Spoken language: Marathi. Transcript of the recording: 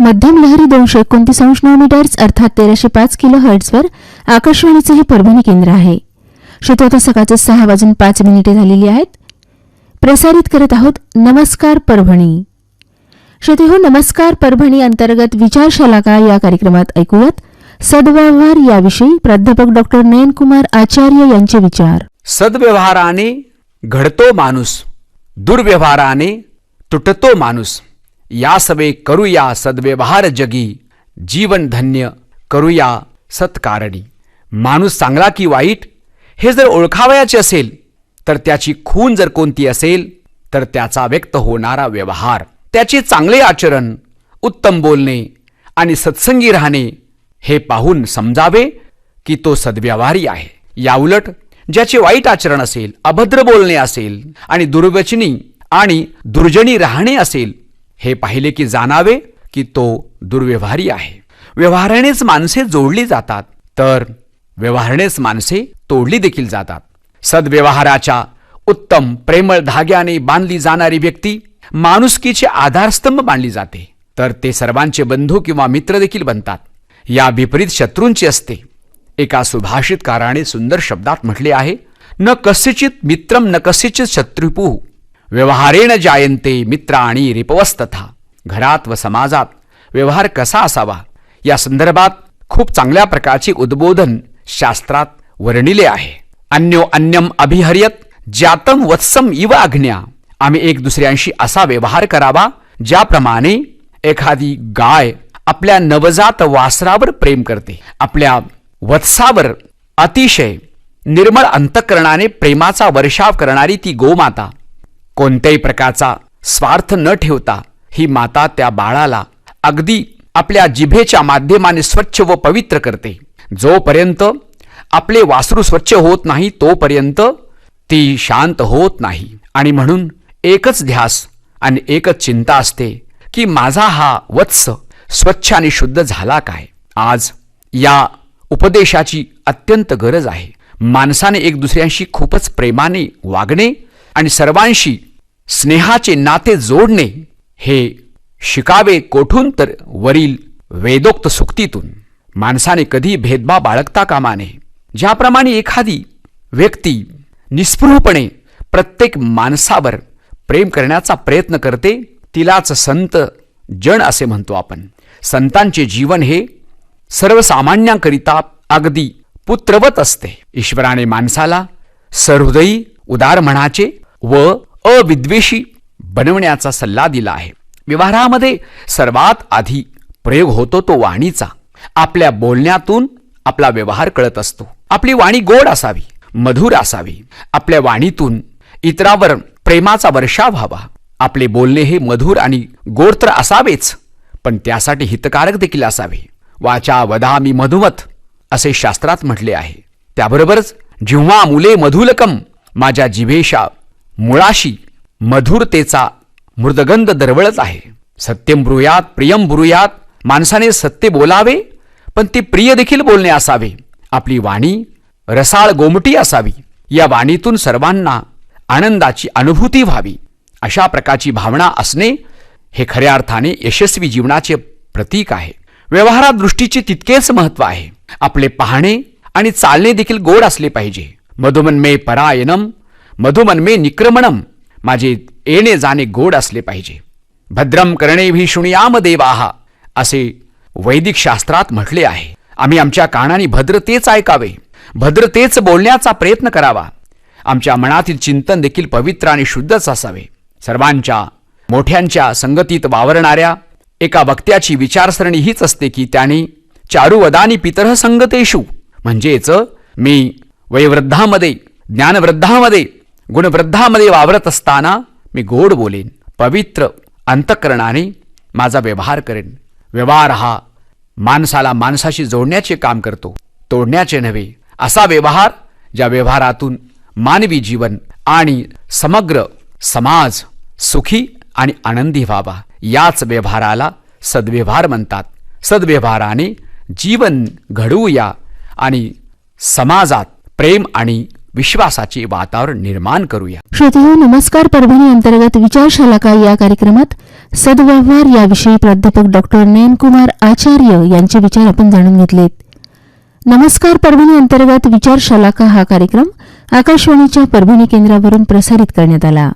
मध्यम लहरी दोनशे एकोणतीस अंश मीटर्स अर्थात तेराशे पाच किलो हर्ट्सवर आकाशवाणीचे हे परभणी केंद्र आहे. श्रोतोता सकाळचे सहा वाजून पाच मिनिटे झालेली आहेत. प्रसारित करत आहोत नमस्कार परभणी. श्रोते हो नमस्कार परभणी अंतर्गत विचारशाला का या कार्यक्रमात ऐकूयात. सद्व्यवहार याविषयी प्राध्यापक डॉक्टर नयनकुमार आचार्य यांचे विचार. सद्व्यवहाराने घडतो माणूस दुर्व्यवहाराने तुटतो माणूस. या सवे करूया सद्व्यवहार जगी. जीवन धन्य करूया सत्कारणी. माणूस चांगला की वाईट? हे जर ओळखावयाचे असेल तर त्याची खून जर कोणती असेल तर त्याचा व्यक्त होणारा व्यवहार. त्याचे चांगले आचरण उत्तम बोलणे आणि सत्संगी राहणे हे पाहून समजावे की तो सद्व्यवहारी आहे. याउलट ज्याचे वाईट आचरण असेल अभद्र बोलणे असेल आणि दुर्वचनी आणि दुर्जनी राहणे असेल हे पाहिले की जाणावे की तो दुर्व्यवहारी आहे. व्यवहारानेच माणसे जोडली जातात तर व्यवहारानेच माणसे तोडली देखील जातात. सद्व्यवहाराच्या उत्तम प्रेमळ धाग्याने बांधली जाणारी व्यक्ती माणुसकीचे आधारस्तंभ मानली जाते तर ते सर्वांचे बंधू किंवा मित्र देखील बनतात. या विपरीत शत्रूंची असते. एका सुभाषितकाराने सुंदर शब्दात म्हटले आहे न कस्यचित मित्रम न कस्यचित शत्रुपू. व्यवहारेण जायंते मित्र आणि रिपवस्तथा. घरात व समाजात व्यवहार कसा असावा? या संदर्भात खूप चांगल्या प्रकारचे उद्बोधन शास्त्रात वर्णिले आहे. अन्यो अन्यम अभिहर्यत जातम वत्सम इव आज्ञा आम्ही एक दुसऱ्यांशी असा व्यवहार करावा ज्याप्रमाणे एखादी गाय आपल्या नवजात वासरावर प्रेम करते. आपल्या वत्सावर अतिशय निर्मळ अंतकरणाने प्रेमाचा वर्षाव करणारी ती गोमाता. कोणत्याही प्रकारचा स्वार्थ न ठेवता ही माता त्या बाळाला अगदी आपल्या जिभेच्या माध्यमाने स्वच्छ व पवित्र करते. जोपर्यंत आपले वासरू स्वच्छ होत नाही तोपर्यंत ती शांत होत नाही. आणि म्हणून एकच ध्यास आणि एकच चिंता असते की माझा हा वत्स स्वच्छ आणि शुद्ध झाला काय? आज या उपदेशाची अत्यंत गरज आहे. माणसाने एक दुसऱ्यांशी खूपच प्रेमाने वागणे आणि सर्वांशी स्नेहाचे नाते जोडणे हे शिकावे कोठून तर वरील वेदोक्त सुक्तीतून. माणसाने कधी भेदभाव बाळगता कामा नये. ज्याप्रमाणे एखादी व्यक्ती निस्पृहपणे प्रत्येक माणसावर प्रेम करण्याचा प्रयत्न करते तिलाच संत जन असे म्हणतो आपण. संतांचे जीवन हे सर्वसामान्यांकरिता अगदी पुत्रवत असते. ईश्वराने माणसाला सहृदयी उदार म्हणाचे व अविद्वेषी बनवण्याचा सल्ला दिला आहे. व्यवहारामध्ये सर्वात आधी प्रयोग होतो तो वाणीचा. आपल्या बोलण्यातून आपला व्यवहार कळत असतो. आपली वाणी गोड असावी मधुर असावी. आपल्या वाणीतून इतरावर प्रेमाचा वर्षा व्हावा. आपले बोलणे हे मधुर आणि गोड तर असावेच पण त्यासाठी हितकारक देखील असावे. वाचा वदामी मधुमत असे शास्त्रात म्हटले आहे. त्याबरोबरच जेव्हा मुले मधुलकम माझ्या जिभेशा मुळाशी मधुरतेचा मृदगंध दरवळत आहे. सत्यम ब्रुयात प्रियम ब्रुयात माणसाने सत्य बोलावे पण ते प्रिय देखील बोलणे असावे. आपली वाणी रसाळ गोमटी असावी. या वाणीतून सर्वांना आनंदाची अनुभूती व्हावी. अशा प्रकारची भावना असणे हे खऱ्या अर्थाने यशस्वी जीवनाचे प्रतीक आहे. व्यवहारात दृष्टीचे तितकेच महत्त्व आहे. आपले पाहणे आणि चालणे देखील गोड असले पाहिजे. मधुमन्मे परायनम मधुमन मे निक्रमणम। माझे येणे जाणे गोड असले पाहिजे। भद्रम करणे भीषुणीयाम देवाहा असे वैदिक शास्त्रात म्हटले आहे। आम्ही आमच्या कानाने भद्र तेच ऐकावे। भद्रतेच बोलण्याचा प्रयत्न करावा। आमच्या मनातील चिंतन देखील पवित्र आणि शुद्धच असावे। सर्वांच्या मोठ्यांच्या संगतीत वावरणाऱ्या एका वक्त्याची विचारसरणी हीच असते की त्याने चारुवदानी पितरह संगतेषु म्हणजेच मी वयवृद्धामध्ये ज्ञानवृद्धामध्ये गुणवृद्धामध्ये वावरत असताना मी गोड बोलेन पवित्र अंतकरणाने माझा व्यवहार करेन. व्यवहार हा माणसाला माणसाशी जोडण्याचे काम करतो तोडण्याचे नव्हे. असा व्यवहार ज्या व्यवहारातून मानवी जीवन आणि समग्र समाज सुखी आणि आनंदी व्हावा याच व्यवहाराला सद्व्यवहार म्हणतात. सद्व्यवहाराने जीवन घडवूया आणि समाजात प्रेम आणि विश्वासाचे वातावरण निर्माण करूया. श्रोते हो, नमस्कार. परभणी अंतर्गत विचारशाला का या कार्यक्रमात सद्व्यवहार याविषयी प्राध्यापक डॉक्टर नयनकुमार आचार्य यांचे विचार आपण जाणून घेतलेत. नमस्कार. परभणी अंतर्गत विचारशाला का हा कार्यक्रम आकाशवाणीच्या परभणी केंद्रावरून प्रसारित करण्यात आला.